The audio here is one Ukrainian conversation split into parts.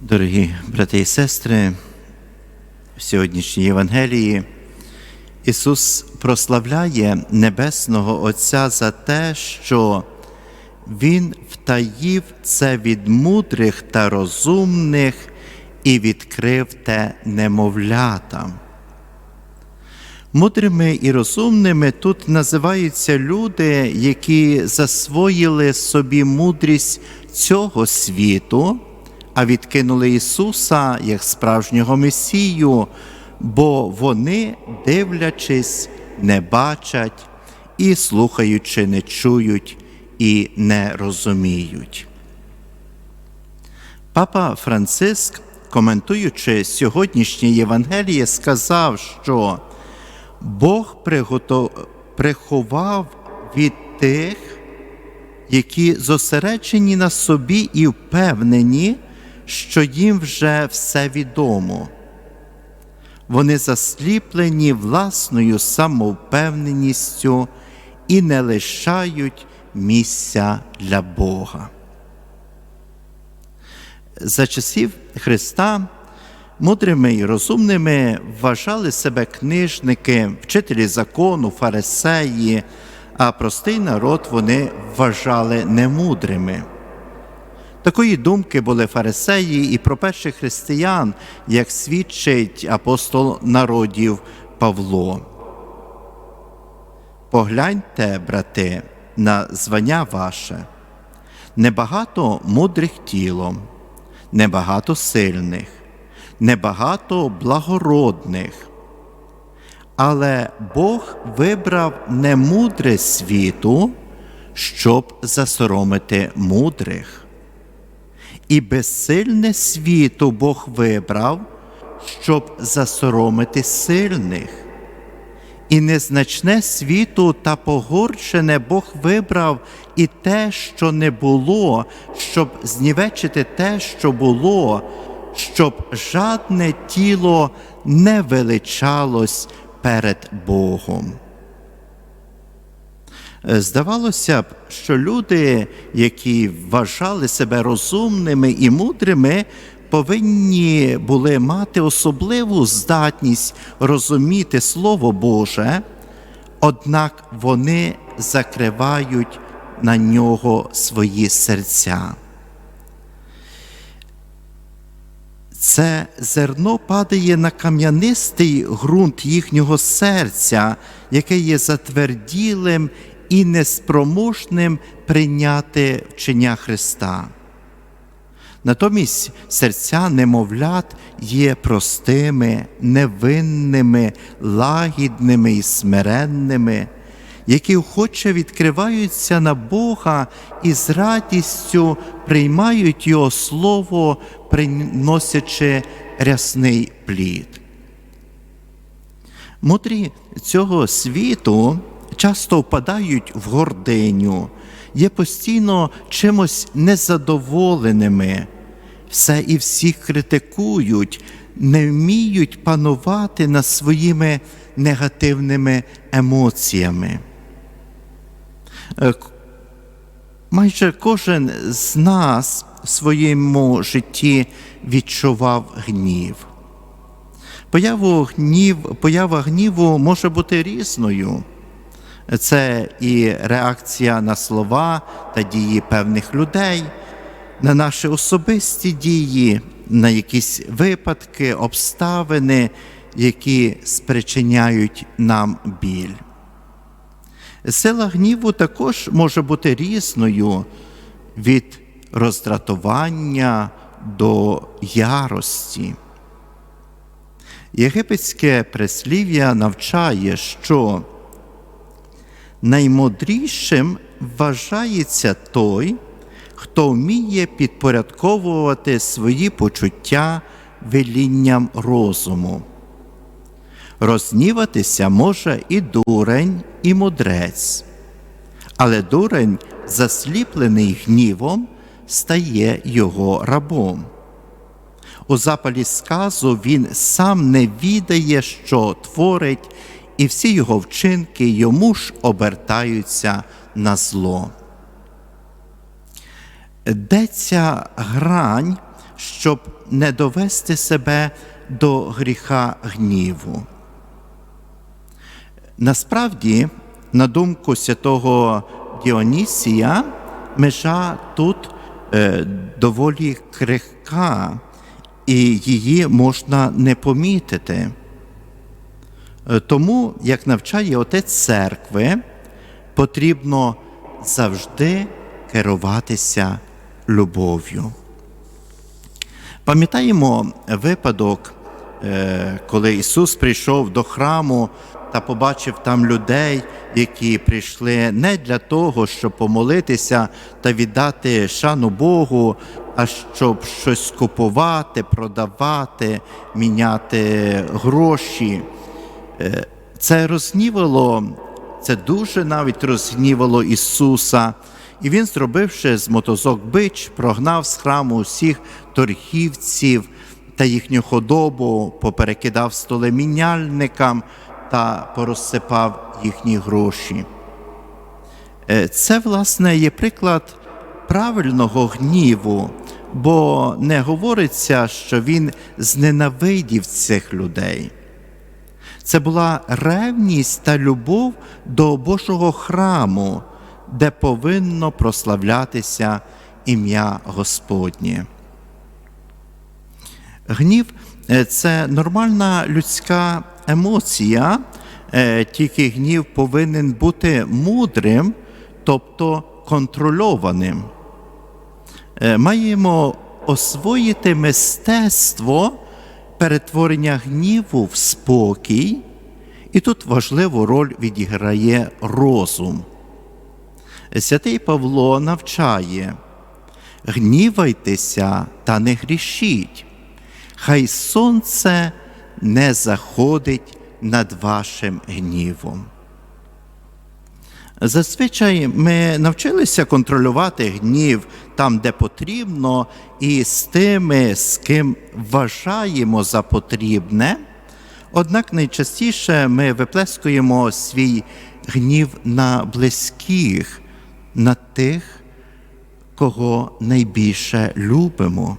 Дорогі брати і сестри, в сьогоднішній Євангелії Ісус прославляє Небесного Отця за те, що Він втаїв це від мудрих та розумних і відкрив те немовлятам. Мудрими і розумними тут називаються люди, які засвоїли собі мудрість цього світу, а відкинули Ісуса як справжнього Месію, бо вони, дивлячись, не бачать і слухаючи, не чують і не розуміють. Папа Франциск, коментуючи сьогоднішнє Євангеліє, сказав, що Бог приховав від тих, які зосереджені на собі і впевнені, що їм вже все відомо. Вони засліплені власною самовпевненістю і не лишають місця для Бога. За часів Христа мудрими і розумними вважали себе книжники, вчителі закону, фарисеї, а простий народ вони вважали немудрими. Такої думки були фарисеї і про перших християн, як свідчить апостол народів Павло. Погляньте, брати, на звання ваше, небагато мудрих тілом, небагато сильних, небагато благородних. Але Бог вибрав немудре світу, щоб засоромити мудрих. І безсильне світу Бог вибрав, щоб засоромити сильних. І незначне світу та погорчене Бог вибрав і те, що не було, щоб знівечити те, що було, щоб жадне тіло не величалось перед Богом. Здавалося б, що люди, які вважали себе розумними і мудрими, повинні були мати особливу здатність розуміти Слово Боже, однак вони закривають на нього свої серця. Це зерно падає на кам'янистий ґрунт їхнього серця, яке є затверділим і неспроможним прийняти вчення Христа. Натомість серця немовлят є простими, невинними, лагідними і смиренними, які охоче відкриваються на Бога і з радістю приймають Його Слово, приносячи рясний плід. Мудрі цього світу часто впадають в гординю, є постійно чимось незадоволеними, все і всіх критикують, не вміють панувати над своїми негативними емоціями. Майже кожен з нас в своєму житті відчував гнів. Появу гнів, Поява гніву може бути різною. Це і реакція на слова та дії певних людей, на наші особисті дії, на якісь випадки, обставини, які спричиняють нам біль. Сила гніву також може бути різною від роздратування до ярості. Єгипетське прислів'я навчає, що наймудрішим вважається той, хто вміє підпорядковувати свої почуття велінням розуму. Розніватися може і дурень, і мудрець, але дурень, засліплений гнівом, стає його рабом. У запалі сказу він сам не відає, що творить, і всі його вчинки йому ж обертаються на зло. Де ця грань щоб не довести себе до гріха гніву. Насправді, на думку святого Діонісія, межа тут е, доволі крихка, і її можна не помітити. Е, Тому, як навчає отець церкви, потрібно завжди керуватися любов'ю. Пам'ятаємо випадок, е, коли Ісус прийшов до храму та побачив там людей, які прийшли не для того, щоб помолитися та віддати шану Богу, а щоб щось купувати, продавати, міняти гроші. Е, Це розгнівало, це дуже навіть розгнівало Ісуса. І він, зробивши з мотозок бич, прогнав з храму усіх торгівців та їхню худобу, поперекидав столи міняльникам та порозсипав їхні гроші. Е, Це, власне, є приклад правильного гніву, бо не говориться, що він зненавидів цих людей. Це була ревність та любов до Божого храму, де повинно прославлятися ім'я Господнє. Гнів е, це нормальна людська емоція, е, тільки гнів повинен бути мудрим, тобто контрольованим. Е, Маємо освоїти мистецтво перетворення гніву в спокій, і тут важливу роль відіграє розум. Святий Павло навчає, гнівайтеся та не грішіть, хай сонце не заходить над вашим гнівом. Зазвичай ми навчилися контролювати гнів там, де потрібно, і з тими, з ким вважаємо за потрібне. Однак найчастіше ми виплескуємо свій гнів на близьких, на тих, кого найбільше любимо.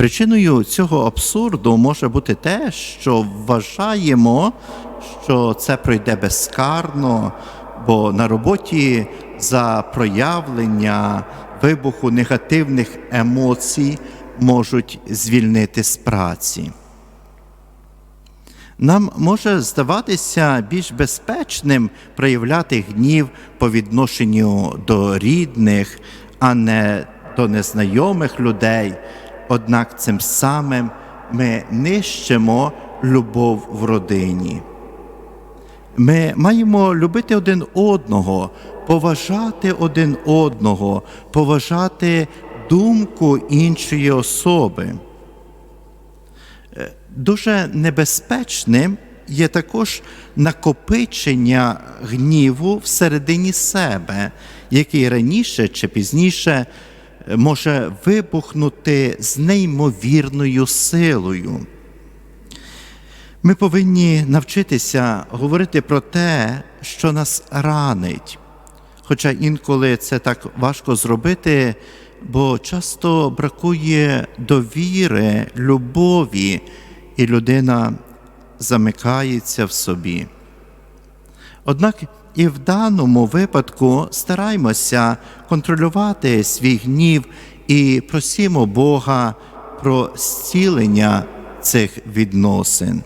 Причиною цього абсурду може бути те, що вважаємо, що це пройде безкарно, бо на роботі за проявлення вибуху негативних емоцій можуть звільнити з праці. Нам може здаватися більш безпечним проявляти гнів по відношенню до рідних, а не до незнайомих людей. Однак цим самим ми нищимо любов в родині. Ми маємо любити один одного, поважати один одного, поважати думку іншої особи. Е, Дуже небезпечним є також накопичення гніву всередині себе, який раніше чи пізніше може вибухнути з неймовірною силою. Ми повинні навчитися говорити про те, що нас ранить. Хоча інколи це так важко зробити, бо часто бракує довіри, любові, і людина замикається в собі. Однак і в даному випадку стараймося контролювати свій гнів і просімо Бога про зцілення цих відносин.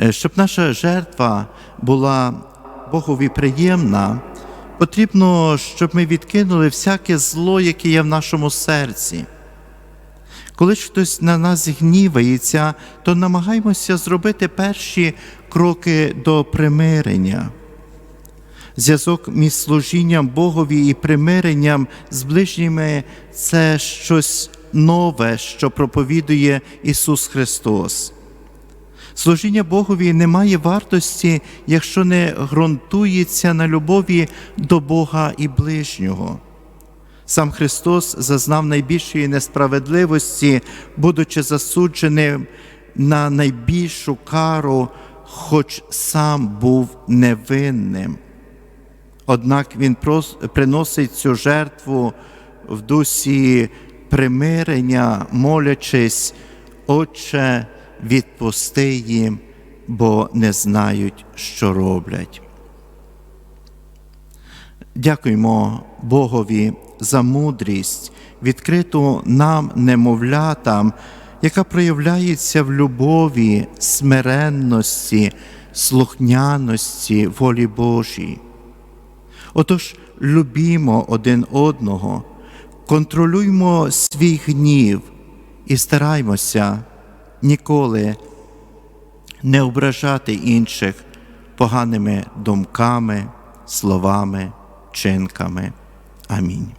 Е, Щоб наша жертва була Богові приємна, потрібно, щоб ми відкинули всяке зло, яке є в нашому серці. Коли ж хтось на нас гнівається, то намагаємося зробити перші кроки до примирення. Зв'язок між служінням Богові і примиренням з ближніми це щось нове, що проповідує Ісус Христос. Служіння Богові не має вартості, якщо не ґрунтується на любові до Бога і ближнього. Сам Христос зазнав найбільшої несправедливості, будучи засудженим на найбільшу кару, хоч сам був невинним. Однак Він приносить цю жертву в дусі примирення, молячись, Отче, відпусти їм, бо не знають, що роблять. Дякуємо Богові за мудрість, відкриту нам, немовлятам, яка проявляється в любові, смиренності, слухняності волі Божій. Отож, любімо один одного, контролюймо свій гнів і стараймося ніколи не ображати інших поганими думками, словами, чинками. Амінь.